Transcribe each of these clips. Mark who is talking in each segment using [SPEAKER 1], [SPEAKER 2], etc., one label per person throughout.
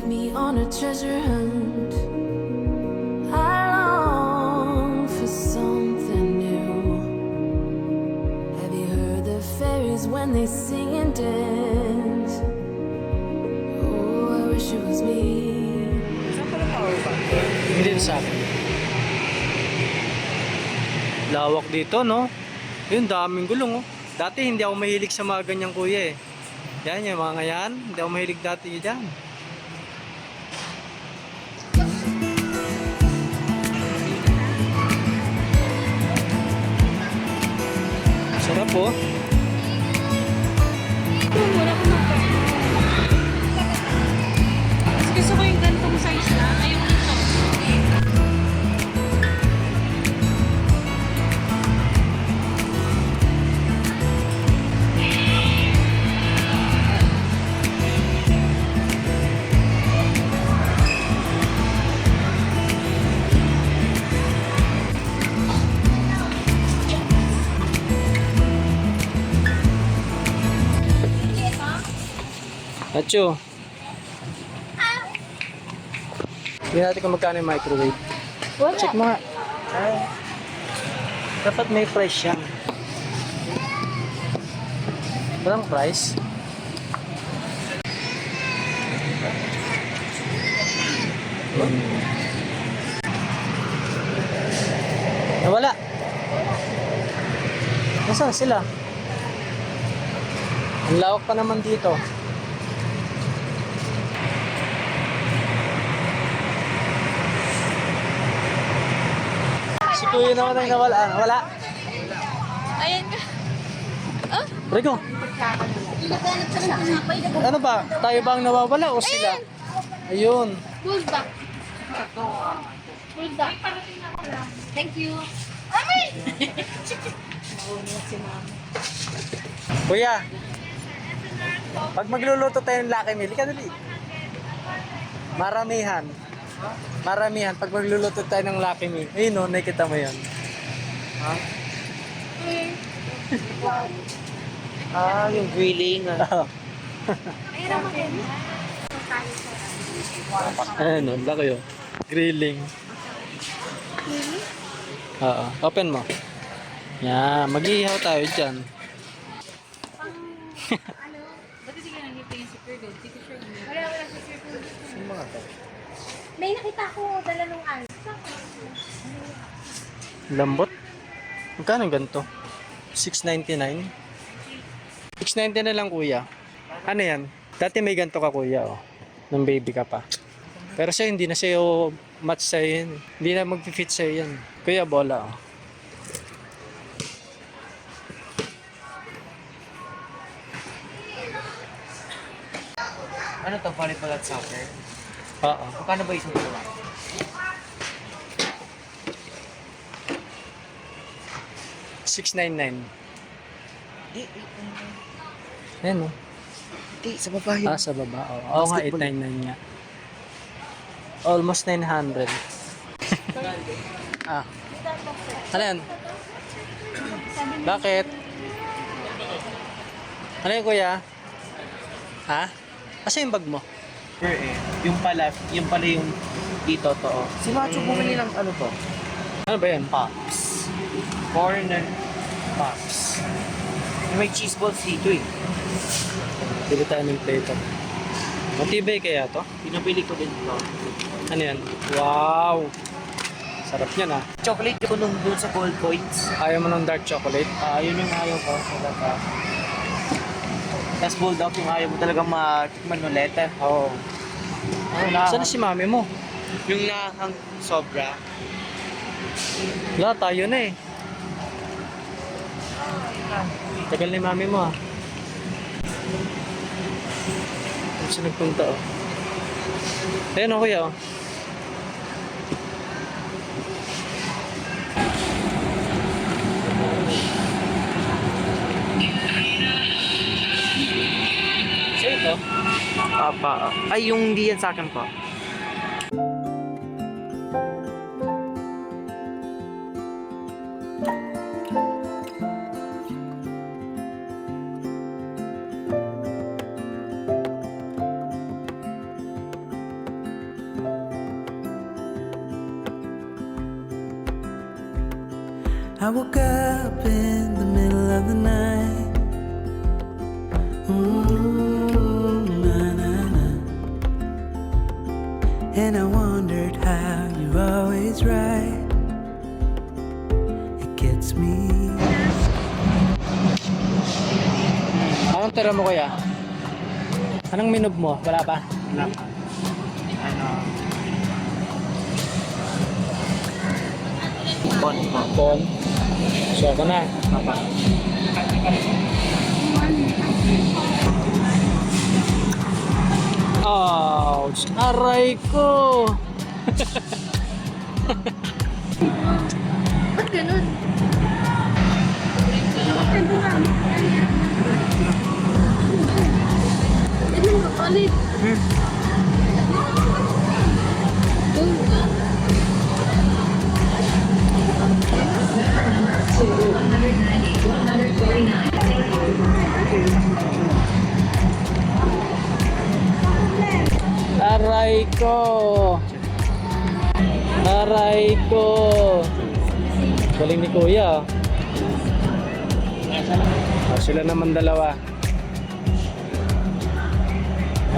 [SPEAKER 1] take me on a treasure hunt. I long for something new. Have you heard the fairies when they sing and dance? Oh, I wish it was me.
[SPEAKER 2] Hindi sa akin. Lawak dito, no? Yun, daming gulong, oh. Dati hindi ako mahilig sa mga ganyang kuya, eh. Yan, yung mga yan. Hindi ako mahilig dati dyan. Sarap, Nacho. Hindi natin kung magkano yung microwave.
[SPEAKER 3] Wala.
[SPEAKER 2] Check mo nga. Ay. Dapat may price siya. Walang price. Nawala. Nasaan sila? Ang lawak pa naman dito. Kuya naman ang nawala. Ah, wala.
[SPEAKER 3] Ayan ka.
[SPEAKER 2] Rico, ano ba? Tayo ba ang nawawala o sila? Ayun.
[SPEAKER 3] Pull back. Pull back. Thank you. Amay!
[SPEAKER 2] Kuya, pag magluluto tayo ng Lucky Meal, ika dali. Maramihan. Maramihan. Pag magluluto tayo ng Lucky Meal. Ayun o, nakita mo yun. Ha?
[SPEAKER 4] Ah, yung grilling. ah.
[SPEAKER 2] Ayun o, laki yun. Grilling. Oo, open mo. Yan, mag-iihaw tayo dyan.
[SPEAKER 3] Ba't hindi ka nangipin good? Hindi ko sure. Wala, wala sa secure good.
[SPEAKER 5] May nakita ko dala nung ano.
[SPEAKER 2] Lambot. Magkano ganito? 6.99. 6.99 na lang kuya. Ano yan? Dati may ganito ka kuya oh. Nung baby ka pa. Pero sa'yo hindi na sa'yo match sa'yo yun. Hindi na mag-fit sa'yo yan. Kuya bola oh.
[SPEAKER 4] Ano to, volleyball at soccer?
[SPEAKER 2] Oo.
[SPEAKER 4] Magkano ba isang dalawa?
[SPEAKER 2] Six nine nine.
[SPEAKER 4] Di,
[SPEAKER 2] Ayan oh.
[SPEAKER 4] di, sa baba yun.
[SPEAKER 2] Ah, sa baba. Oo, Oo nga,
[SPEAKER 4] Basketball.
[SPEAKER 2] 899 nga. Almost 900. ah. Ano yan? Bakit? Ano yan, kuya? Ha? Asa yung bag mo?
[SPEAKER 4] Sure eh. Yung pala, yung pala yung dito to. oh. Si Macho bumili ng ano to?
[SPEAKER 2] Ano ba yan?
[SPEAKER 4] Pops. Corner Pops. Yung May cheese balls dito eh.
[SPEAKER 2] Pili tayo ng plate. Matibay kaya to?
[SPEAKER 4] Pinabili ko din to.
[SPEAKER 2] Ano yan? Wow! Sarap yan ah.
[SPEAKER 4] Chocolate ko nung doon sa gold coins.
[SPEAKER 2] Ayaw mo ng dark chocolate?
[SPEAKER 4] Ah, yun yung ayaw ko. Talaga. Tapos bulldog yung ayaw mo talaga matikman ulit.
[SPEAKER 2] Oo.
[SPEAKER 4] Oh, na,
[SPEAKER 2] Saan si mami mo?
[SPEAKER 4] yung nahang sobra.
[SPEAKER 2] Wala, tayo na eh. Tagal ni mami mo ah. Saan nagpunta oh? Ayun oh kuya oh.
[SPEAKER 4] pa. Ay, yung hindi yan sa akin pa.
[SPEAKER 6] I woke up in the middle of the night
[SPEAKER 2] Tira mo kuya? Anong minob mo? Wala pa?
[SPEAKER 4] Wala pa. Ano? Bon po.
[SPEAKER 2] Bon. So ako na.
[SPEAKER 4] Papa.
[SPEAKER 2] Ouch! Aray ko! ko! Aray ko! Galing ni kuya. Oh, sila naman dalawa.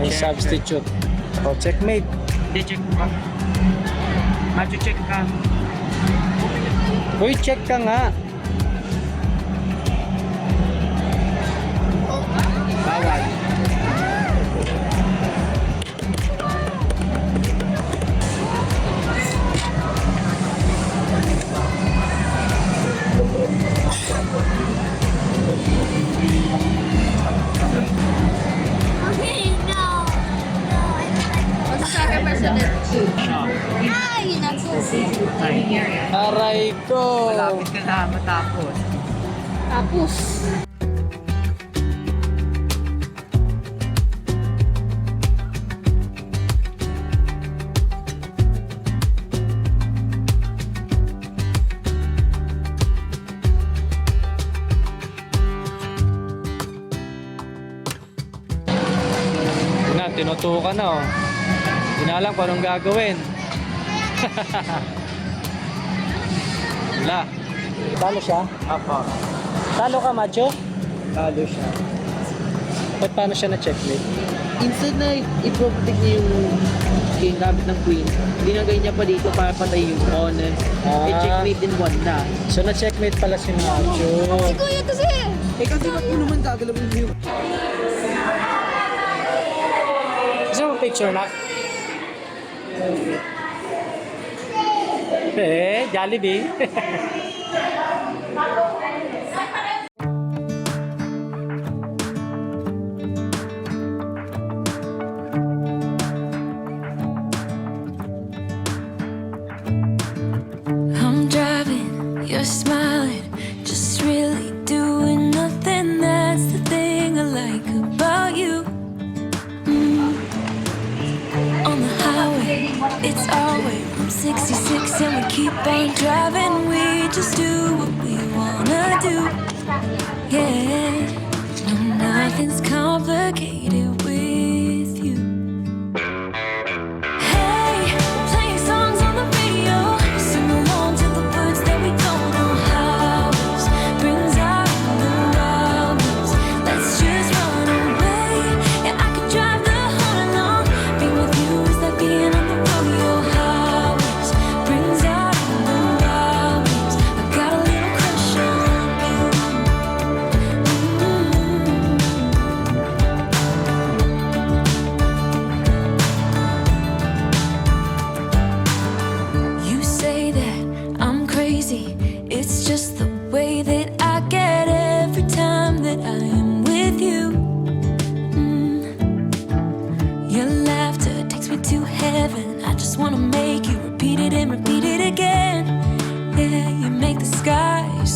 [SPEAKER 2] May substitute. O, checkmate.
[SPEAKER 4] Hindi, check ka. Macho check ka.
[SPEAKER 2] Uy, check ka nga.
[SPEAKER 4] Malapit ka na matapos.
[SPEAKER 5] Tapos.
[SPEAKER 2] Yun na, tinutukan na oh. Hindi na alam kung anong gagawin. Wala. Talo siya?
[SPEAKER 4] Apo.
[SPEAKER 2] Talo ka, Macho?
[SPEAKER 4] Talo siya.
[SPEAKER 2] Ba't paano siya na-checkmate?
[SPEAKER 4] Instead na i-protect niya yung king gamit ng queen, linagay niya pa dito para patay yung pawn.
[SPEAKER 2] Ah.
[SPEAKER 4] Eh, checkmate din one na.
[SPEAKER 2] So, na-checkmate pala si Macho.
[SPEAKER 5] Si Kuya kasi.
[SPEAKER 4] Eh, kasi ba't mo naman gagalawin mo yung...
[SPEAKER 2] Gusto mo picture, Nak? Eh.
[SPEAKER 1] I'm driving, you're smiling, just really doing nothing. That's the thing I like about you. Mm. On the highway, it's from 66, and we keep on driving. We just do what we wanna do. Yeah, no, nothing's complicated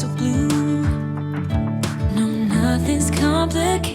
[SPEAKER 1] so blue. No, nothing's complicated.